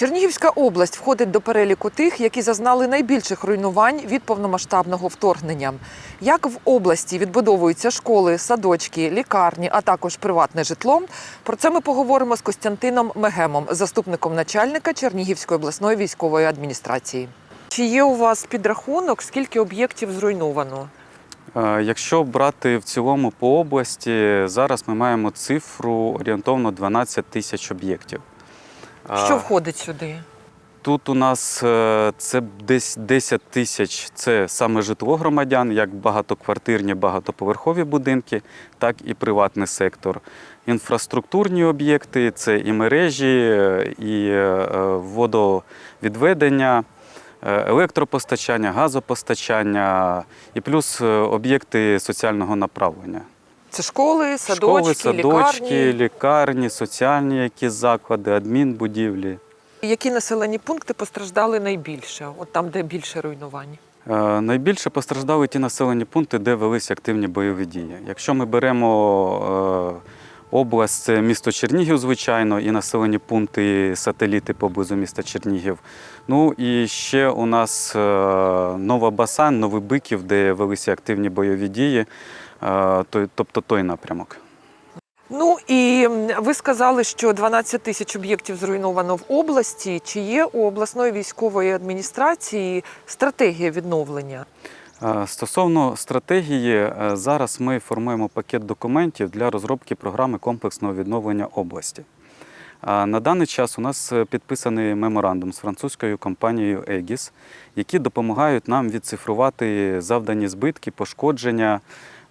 Чернігівська область входить до переліку тих, які зазнали найбільших руйнувань від повномасштабного вторгнення. Як в області відбудовуються школи, садочки, лікарні, а також приватне житло? Про це ми поговоримо з Костянтином Мегемом, заступником начальника Чернігівської обласної військової адміністрації. Чи є у вас підрахунок, скільки об'єктів зруйновано? Е, Якщо брати в цілому по області, зараз ми маємо цифру орієнтовно 12 тисяч об'єктів. Що входить сюди? Тут у нас е, це десь 10 тисяч це саме житло громадян, як багатоквартирні, багатоповерхові будинки, так і приватний сектор. Інфраструктурні об'єкти це і мережі, е, і е, водовідведення, електропостачання, газопостачання і плюс об'єкти соціального направлення. Це школи, садочки, Школи, садочки, лікарні. лікарні, соціальні якісь заклади, адмінбудівлі. Які населені пункти постраждали найбільше? От там, де більше руйнувань? Е, Найбільше постраждали ті населені пункти, де велись активні бойові дії. Якщо ми беремо е, область, це місто Чернігів, звичайно, і населені пункти, сателіти поблизу міста Чернігів. Ну і ще у нас е, Нова Басан, Новий Биків, де велися активні бойові дії, тобто той напрямок. Ну і ви сказали, що 12 тисяч об'єктів зруйновано в області. Чи є у обласної військової адміністрації стратегія відновлення? Стосовно стратегії, е, зараз ми формуємо пакет документів для розробки програми комплексного відновлення області. На даний час у нас е, підписаний меморандум з французькою компанією Егіс, які допомагають нам відцифрувати завдані збитки, пошкодження.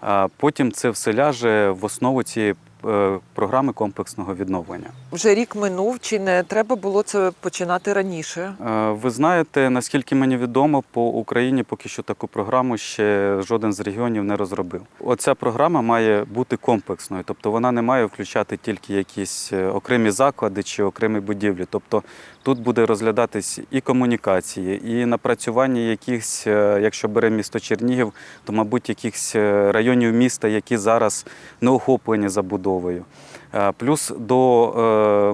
А Потім це все ляже в основу цієї е, програми комплексного відновлення. Вже рік минув, чи не треба було це починати раніше? Е, Ви знаєте, наскільки мені відомо, по Україні поки що таку програму ще жоден з регіонів не розробив. Оця програма має бути комплексною, тобто вона не має включати тільки якісь е, окремі заклади чи окремі будівлі. Тобто тут буде розглядатись і комунікації, і напрацювання якихось, е, якщо беремо місто Чернігів, то мабуть якихось е, районів міста, які зараз не охоплені забудовою. Е, Плюс до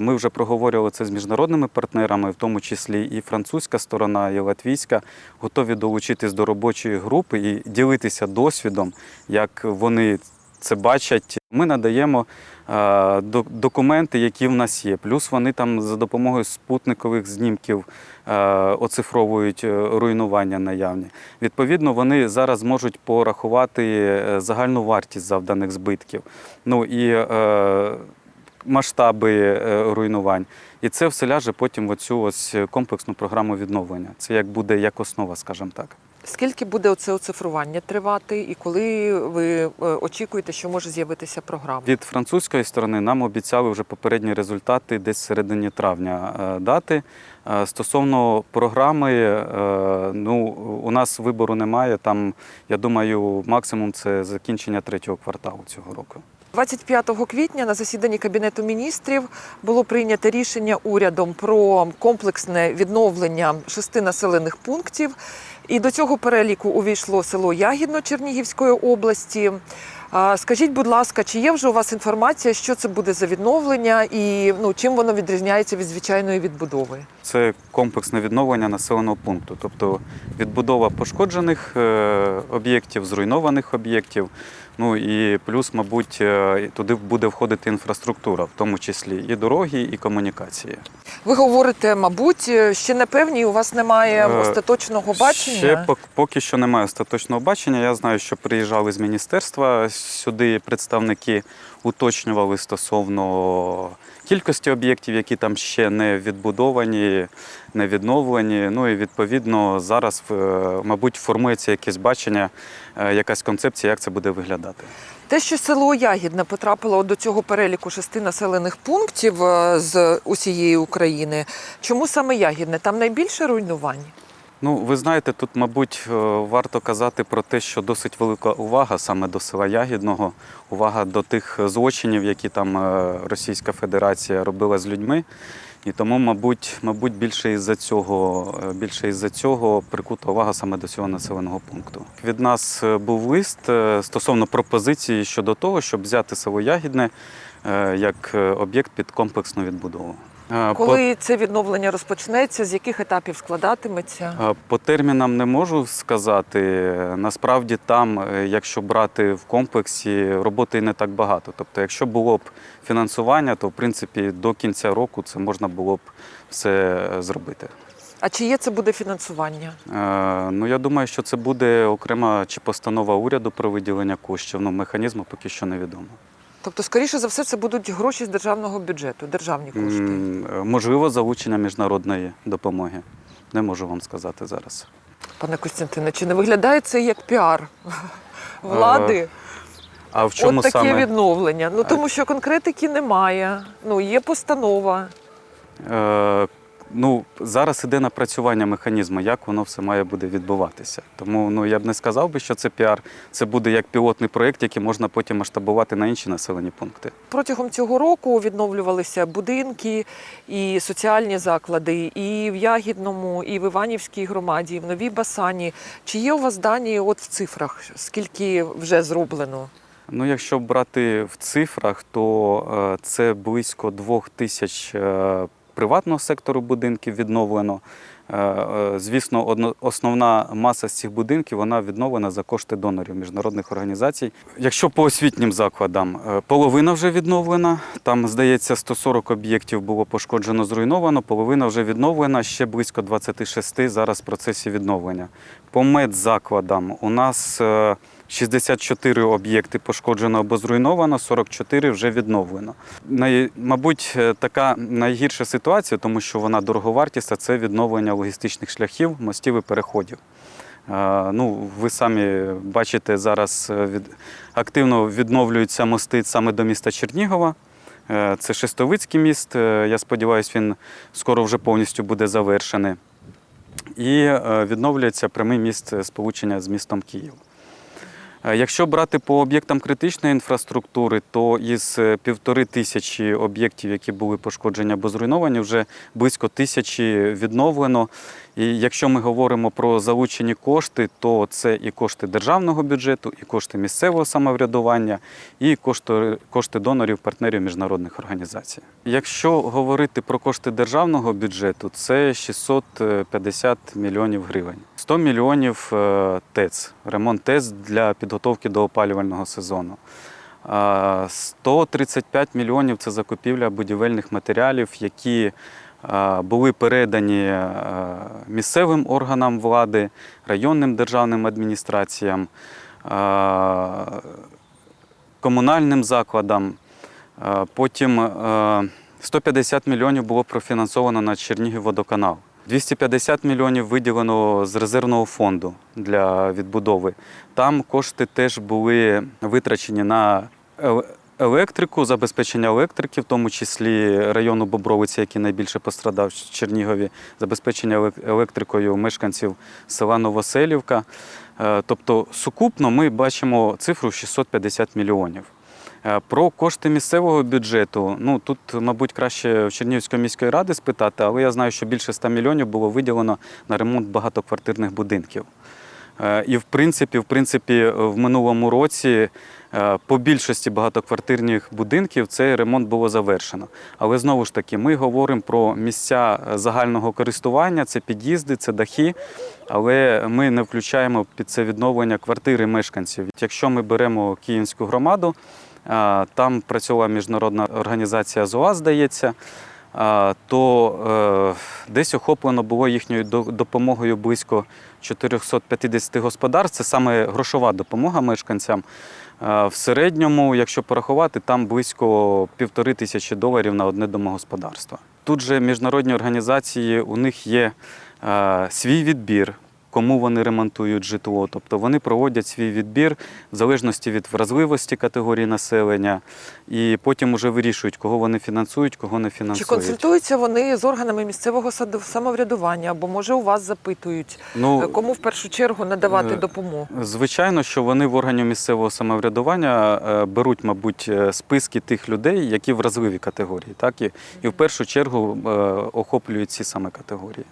ми вже проговорювали це з міжнародними партнерами, в тому числі і французька сторона, і латвійська, готові долучитись до робочої групи і ділитися досвідом, як вони це бачать. Ми надаємо е, документи, які в нас є. Плюс вони там за допомогою спутникових знімків е, оцифровують е, руйнування наявні. Відповідно, вони зараз можуть порахувати загальну вартість завданих збитків. Ну і масштаби руйнувань. І це все ляже потім в оцю ось комплексну програму відновлення. Це як буде як основа, скажімо так. Скільки буде оце оцифрування тривати, і коли ви е, очікуєте, що може з'явитися програма? Від французької сторони нам обіцяли вже попередні результати десь середині травня е, дати. Е, Стосовно програми, ну у нас вибору немає. Там я думаю, максимум це закінчення третього кварталу цього року. 25 квітня на засіданні Кабінету міністрів було прийнято рішення урядом про комплексне відновлення шести населених пунктів. І до цього переліку увійшло село Ягідно Чернігівської області. Скажіть, будь ласка, чи є вже у вас інформація, що це буде за відновлення і ну, чим воно відрізняється від звичайної відбудови? Це комплексне відновлення населеного пункту, тобто відбудова пошкоджених е, об'єктів, зруйнованих об'єктів. Ну і плюс, мабуть, е, туди буде входити інфраструктура, в тому числі і дороги, і комунікації. Ви говорите, мабуть, ще не певні, у вас немає Е, остаточного бачення. Ще пок- поки що немає остаточного бачення. Я знаю, що приїжджали з міністерства сюди представники уточнювали стосовно кількості об'єктів, які там ще не відбудовані, не відновлені. Ну і відповідно зараз, мабуть, формується якесь бачення, е, якась концепція, як це буде виглядати. Те, що село Ягідне потрапило до цього переліку шести населених пунктів е, з усієї України. Чому саме Ягідне? Там найбільше руйнувань? Ну, ви знаєте, тут, мабуть, е, варто казати про те, що досить велика увага саме до села Ягідного, увага до тих злочинів, які там е, Російська Федерація робила з людьми. І тому, мабуть, мабуть, більше із-за цього, е, більше із-за цього прикута увага саме до цього населеного пункту. Від нас був лист стосовно пропозиції щодо того, щоб взяти село Ягідне як об'єкт під комплексну відбудову. По- Коли це відновлення розпочнеться, з яких етапів складатиметься? По термінам не можу сказати. Насправді там, е, якщо брати в комплексі, роботи не так багато. Тобто, якщо було б фінансування, то в принципі до кінця року це можна було б все е, зробити. А чи є це буде фінансування? Е, Ну я думаю, що це буде окрема чи постанова уряду про виділення коштів. Ну механізму поки що невідомо. Тобто, скоріше за все, це будуть гроші з державного бюджету, державні кошти. М, е, Можливо, залучення міжнародної допомоги. Не можу вам сказати зараз. Пане Костянтине, чи не виглядає це як піар влади? А в чому От таке саме? відновлення. Ну тому що конкретики немає. Ну є постанова. Е, ну, зараз іде напрацювання механізму, як воно все має буде відбуватися. Тому ну, я б не сказав би, що це піар. Це буде як пілотний проєкт, який можна потім масштабувати на інші населені пункти. Протягом цього року відновлювалися будинки і соціальні заклади, і в Ягідному, і в Іванівській громаді, і в Новій Басані. Чи є у вас дані от в цифрах, скільки вже зроблено? Ну, якщо брати в цифрах, то е, це близько двох тисяч е, приватного сектору будинків відновлено. Е, е, Звісно, основна маса з цих будинків вона відновлена за кошти донорів міжнародних організацій. Якщо по освітнім закладам, е, половина вже відновлена. Там, здається, 140 об'єктів було пошкоджено, зруйновано, половина вже відновлена, ще близько 26 зараз в процесі відновлення. По медзакладам у нас 64 об'єкти пошкоджено або зруйновано, 44 вже відновлено. Най, мабуть, е, така найгірша ситуація, тому що вона дороговартісна, це відновлення логістичних шляхів, мостів і переходів. Е, Ну, ви самі бачите, зараз е, від, активно відновлюються мости саме до міста Чернігова. Це Шестовицький міст. Я сподіваюся, він скоро вже повністю буде завершений. І відновлюється прямий міст сполучення з містом Київ. Е, Якщо брати по об'єктам критичної інфраструктури, то із е, півтори тисячі об'єктів, які були пошкоджені або зруйновані, вже близько тисячі відновлено. І якщо ми говоримо про залучені кошти, то це і кошти державного бюджету, і кошти місцевого самоврядування, і кошти, кошти донорів, партнерів міжнародних організацій. Якщо говорити про кошти державного бюджету, це 650 мільйонів гривень. 100 мільйонів е, ТЕЦ, ремонт ТЕЦ для підготовки до опалювального сезону. 135 мільйонів це закупівля будівельних матеріалів, які е, були передані е, місцевим органам влади, районним державним адміністраціям, е, комунальним закладам. Е, Потім е, 150 мільйонів було профінансовано на Чернігівводоканал. 250 мільйонів виділено з резервного фонду для відбудови. Там кошти теж були витрачені на електрику, забезпечення електрики, в тому числі району Бобровиця, який найбільше пострадав в Чернігові, забезпечення електрикою мешканців села Новоселівка. Е, Тобто сукупно ми бачимо цифру 650 мільйонів. Е, Про кошти місцевого бюджету. Ну тут, мабуть, краще в Чернігівської міської ради спитати, але я знаю, що більше 100 мільйонів було виділено на ремонт багатоквартирних будинків. Е, І в принципі, в принципі, в минулому році е, по більшості багатоквартирних будинків цей ремонт було завершено. Але знову ж таки, ми говоримо про місця загального користування, це під'їзди, це дахи, але ми не включаємо під це відновлення квартири мешканців. Якщо ми беремо Київську громаду, Там працювала міжнародна організація ЗОА, здається, то е, десь охоплено було їхньою до- допомогою близько 450 господарств. Це саме грошова допомога мешканцям. В середньому, якщо порахувати, там близько півтори тисячі доларів на одне домогосподарство. Тут же міжнародні організації, у них є свій відбір кому вони ремонтують житло. Тобто вони проводять свій відбір в залежності від вразливості категорії населення, і потім уже вирішують, кого вони фінансують, кого не фінансують. Чи консультуються вони з органами місцевого самоврядування, або може у вас запитують, е, Ну, кому в першу чергу надавати е, допомогу? Звичайно, що вони в органі місцевого самоврядування е, беруть, мабуть, е, списки тих людей, які вразливі категорії, так і, і в першу чергу е, охоплюють ці саме категорії.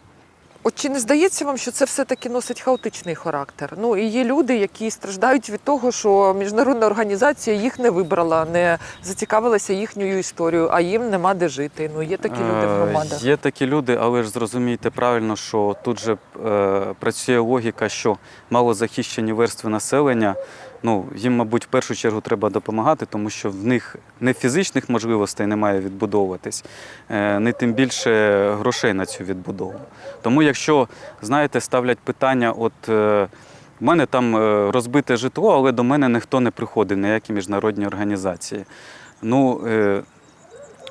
От чи не здається вам, що це все-таки носить хаотичний характер? Ну і є люди, які страждають від того, що міжнародна організація їх не вибрала, не зацікавилася їхньою історією, а їм нема де жити. Ну є такі люди в Е, громадах. Є такі люди, але ж зрозумійте правильно, що тут же е, працює логіка, що малозахищені верстви населення. Ну, їм, мабуть, в першу чергу треба допомагати, тому що в них не фізичних можливостей немає відбудовуватись, е, не тим більше грошей на цю відбудову. Тому, якщо знаєте, ставлять питання, от е, в мене там е, розбите житло, але до мене ніхто не приходить, ніякі міжнародні організації. Ну, е,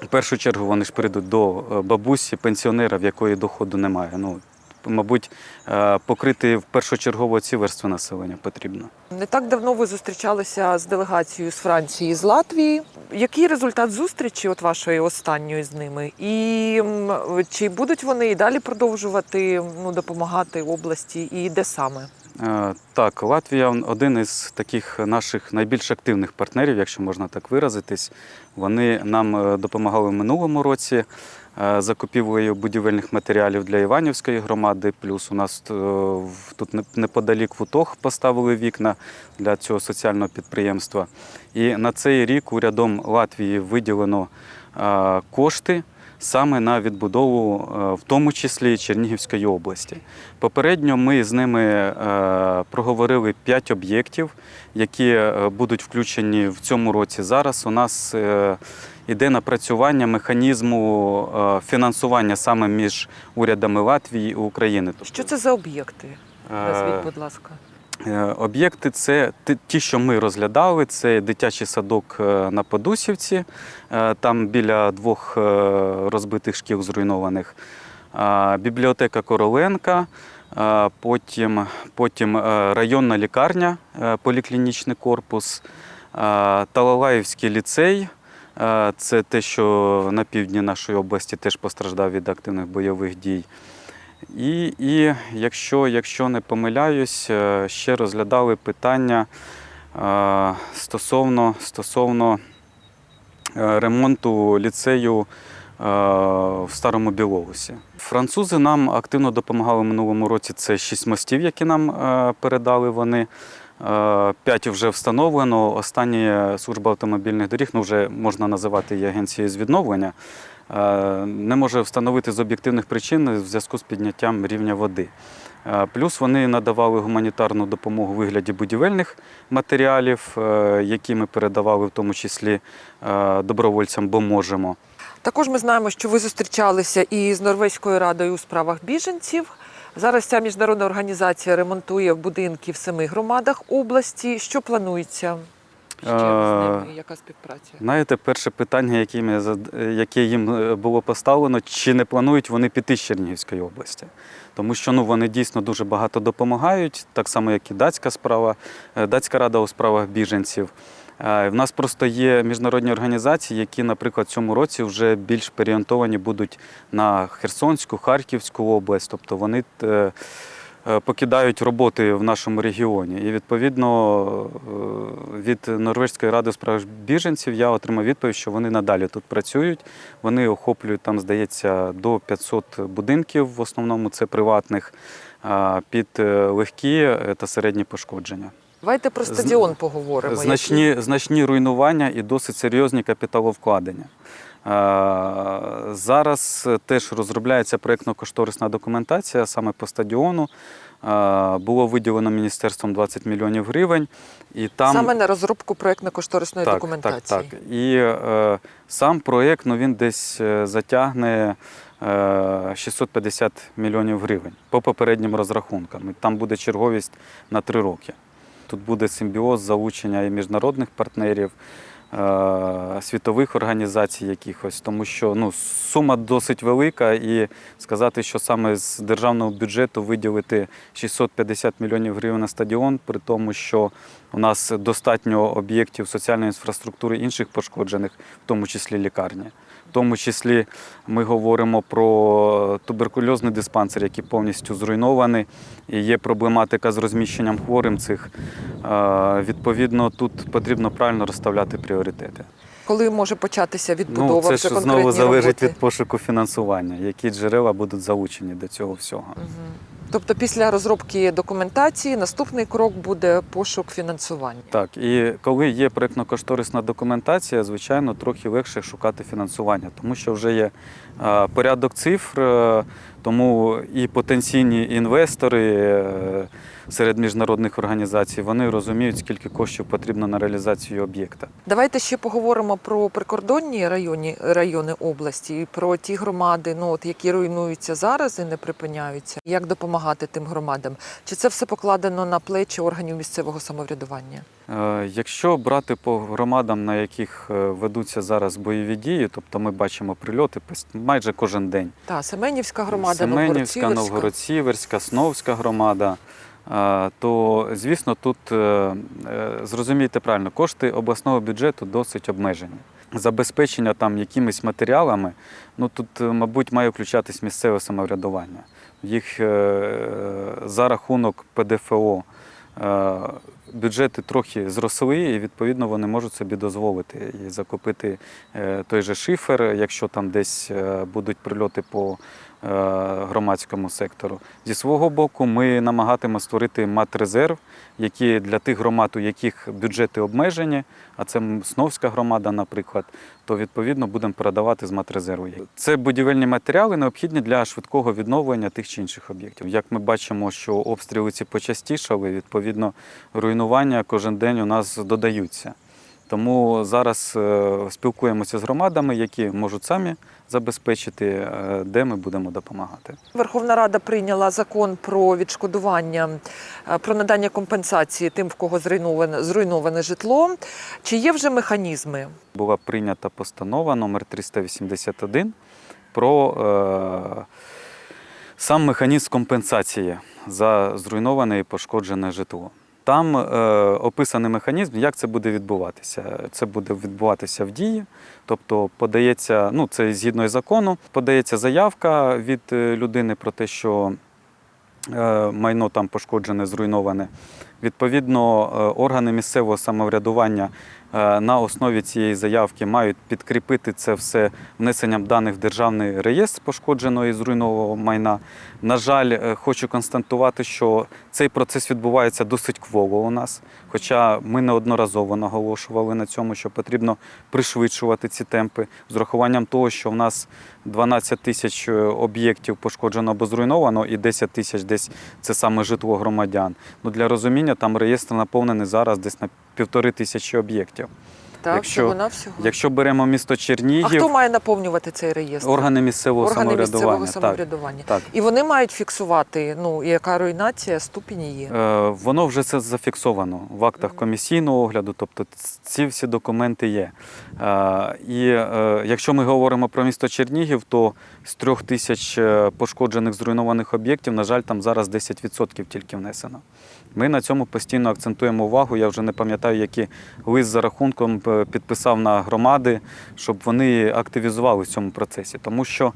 в першу чергу вони ж прийдуть до е, бабусі, пенсіонера, в якої доходу немає. Ну, мабуть, е, покрити в першочергово ці верстви населення потрібно. Не так давно ви зустрічалися з делегацією з Франції з Латвії. Який результат зустрічі, от вашої останньої з ними? І чи будуть вони і далі продовжувати ну, допомагати області, і де саме? Е, Так, Латвія один із таких наших найбільш активних партнерів, якщо можна так виразитись. Вони нам е, допомагали в минулому році закупівлею будівельних матеріалів для Іванівської громади. Плюс у нас е, тут неподалік в УТОГ поставили вікна для цього соціального підприємства. І на цей рік урядом Латвії виділено е, кошти. Саме на відбудову, е, в тому числі Чернігівської області. Попередньо ми з ними е, проговорили 5 об'єктів, які е, будуть включені в цьому році. Зараз у нас е, іде напрацювання механізму е, фінансування саме між урядами Латвії і України. Що це за об'єкти? Е, Назвіть, будь ласка. Е, Об'єкти це ті- що ми розглядали. Це дитячий садок на Подусівці, там біля двох розбитих шкіл зруйнованих. Бібліотека Короленка, потім, потім районна лікарня, поліклінічний корпус, Талалаївський ліцей. Це те, що на півдні нашої області теж постраждав від активних бойових дій. І, і якщо, якщо не помиляюсь, е, ще розглядали питання е, стосовно, стосовно е, ремонту ліцею в Старому Білоусі. Французи нам активно допомагали в минулому році. Це шість мостів, які нам передали вони. Е, П'ять вже встановлено. Останні служба автомобільних доріг, ну вже можна називати її агенцією з відновлення, е, не може встановити з об'єктивних причин в зв'язку з підняттям рівня води. Е, Плюс вони надавали гуманітарну допомогу у вигляді будівельних матеріалів, які ми передавали в тому числі добровольцям, бо можемо. Також ми знаємо, що ви зустрічалися і з Норвезькою радою у справах біженців. Зараз ця міжнародна організація ремонтує будинки в семи громадах області. Що планується ще з ними? Яка співпраця? Знаєте, перше питання, яке, ми яке їм е, було поставлено, чи не планують вони піти з Чернігівської області. Тому що ну, вони дійсно дуже багато допомагають, так само, як і датська справа, е, датська рада у справах біженців. Е, В нас просто є міжнародні організації, які, наприклад, в цьому році вже більш переорієнтовані будуть на Херсонську, Харківську область. Тобто вони е, е, покидають роботи в нашому регіоні. І відповідно від Норвезької ради у справах біженців я отримав відповідь, що вони надалі тут працюють. Вони охоплюють там, здається, до 500 будинків, в основному це приватних, під легкі та середні пошкодження. Давайте про Зна- стадіон поговоримо. Значні, значні руйнування і досить серйозні капіталовкладення. Е, Зараз теж розробляється проєктно-кошторисна документація саме по стадіону. Е, Було виділено міністерством 20 мільйонів гривень. І там Саме на розробку проєктно-кошторисної так, документації. Так, так. І е, сам проєкт ну, він десь е, затягне е, 650 мільйонів гривень по попереднім розрахункам. Там буде черговість на три роки. Тут буде симбіоз залучення і міжнародних партнерів, е, світових організацій якихось, тому що ну, сума досить велика, і сказати, що саме з державного бюджету виділити 650 мільйонів гривень на стадіон, при тому, що у нас достатньо об'єктів соціальної інфраструктури інших пошкоджених, в тому числі лікарні. В тому числі ми говоримо про туберкульозний диспансер, який повністю зруйнований. І є проблематика з розміщенням хворим цих. Е, Відповідно, тут потрібно правильно розставляти пріоритети. Коли може початися відбудова Ну, це вже ж знову залежить роботи? від пошуку фінансування, які джерела будуть залучені до цього всього. Мгм. Тобто після розробки документації наступний крок буде пошук фінансування. Так, і коли є проєктно-кошторисна документація, звичайно, трохи легше шукати фінансування, тому що вже є порядок цифр, е, тому і потенційні інвестори е, серед міжнародних організацій вони розуміють, скільки коштів потрібно на реалізацію об'єкта. Давайте ще поговоримо про прикордонні районі, райони області, і про ті громади, ну от які руйнуються зараз і не припиняються. Як допомагати тим громадам? Чи це все покладено на плечі органів місцевого самоврядування? Е, Якщо брати по громадам, на яких е, ведуться зараз бойові дії, тобто ми бачимо прильоти майже кожен день. Та Семенівська громада, Семенівська. Новгород-Сіверська, Сновська громада. То, звісно, тут е, е, зрозумійте правильно, кошти обласного бюджету досить обмежені. Забезпечення там якимись матеріалами, ну тут, е, мабуть, має включатись місцеве самоврядування. Їх за рахунок ПДФО бюджети трохи зросли, і відповідно вони можуть собі дозволити і закупити е, той же шифер, якщо там десь е, будуть прильоти по е, громадському сектору. Зі свого боку, ми намагатимемо створити матрезерв, який для тих громад, у яких бюджети обмежені, а це Сновська громада, наприклад, то відповідно будемо передавати з матрезерву. Це будівельні матеріали необхідні для швидкого відновлення тих чи інших об'єктів. Як ми бачимо, що обстріли ці почастішали, відповідно, руйнування кожен день у нас додаються. Тому зараз е, спілкуємося з громадами, які можуть самі забезпечити, е, де ми будемо допомагати. Верховна Рада прийняла закон про відшкодування, е, про надання компенсації тим, в кого зруйноване, зруйноване житло. Чи є вже механізми? Була прийнята постанова номер 381 про е, сам механізм компенсації за зруйноване і пошкоджене житло. Там е, описаний механізм, як це буде відбуватися. Це буде відбуватися в дії, тобто подається, ну це згідно із закону, подається заявка від е, людини про те, що е, майно там пошкоджене, зруйноване. Відповідно, е, органи місцевого самоврядування на основі цієї заявки мають підкріпити це все внесенням даних в державний реєстр пошкодженого і зруйнованого майна. На жаль, е, хочу констатувати, що цей процес відбувається досить кволо у нас. Хоча ми неодноразово наголошували на цьому, що потрібно пришвидшувати ці темпи з урахуванням того, що в нас 12 тисяч е, об'єктів пошкоджено або зруйновано, і 10 тисяч десь це саме житло громадян. Ну для розуміння там реєстр наповнений зараз десь на півтори тисячі об'єктів. Так, Якщо- всього навсього. Якщо беремо місто Чернігів. А хто має наповнювати цей реєстр? органи місцевого Органи самоврядування. місцевого самоврядування. Так, так. І вони мають фіксувати, ну яка руйнація, ступінь її. Е, Воно вже це зафіксовано в актах комісійного огляду, тобто ці всі документи є. Е, І е, якщо ми говоримо про місто Чернігів, то з трьох тисяч е, пошкоджених зруйнованих об'єктів, на жаль, там зараз 10% тільки внесено. Ми на цьому постійно акцентуємо увагу. Я вже не пам'ятаю, який лист за рахунком е, підписав на громади, щоб вони активізували в цьому процесі. Тому що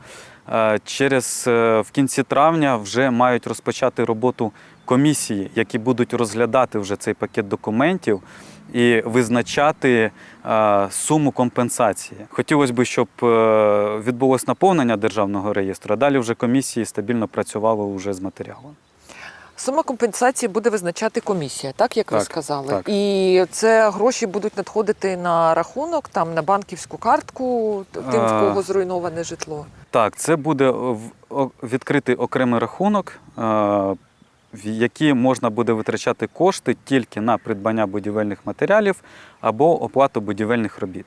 е, через е, в кінці травня вже мають розпочати роботу комісії, які будуть розглядати вже цей пакет документів. І визначати суму компенсації. Хотілося б, щоб відбулось наповнення державного реєстру, а далі вже комісії стабільно працювали вже з матеріалом. Сума компенсації буде визначати комісія, так як ви сказали. так. І це гроші будуть надходити на рахунок, там на банківську картку тим, в кого зруйноване житло. Так, це буде в- відкритий окремий рахунок, е, в який можна буде витрачати кошти тільки на придбання будівельних матеріалів або оплату будівельних робіт.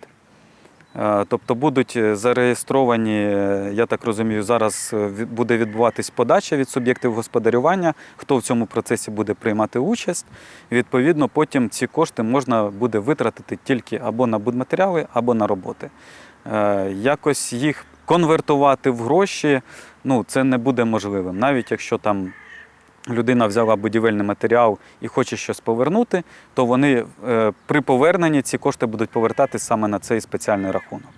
Е, Тобто будуть е, зареєстровані, е, я так розумію, зараз буде відбуватись подача від суб'єктів господарювання, хто в цьому процесі буде приймати участь. Відповідно, потім ці кошти можна буде витратити тільки або на будматеріали, або на роботи. Якось їх конвертувати в гроші ну, це не буде можливим. Навіть якщо там людина взяла будівельний матеріал і хоче щось повернути, то вони е, при поверненні ці кошти будуть повертати саме на цей спеціальний рахунок.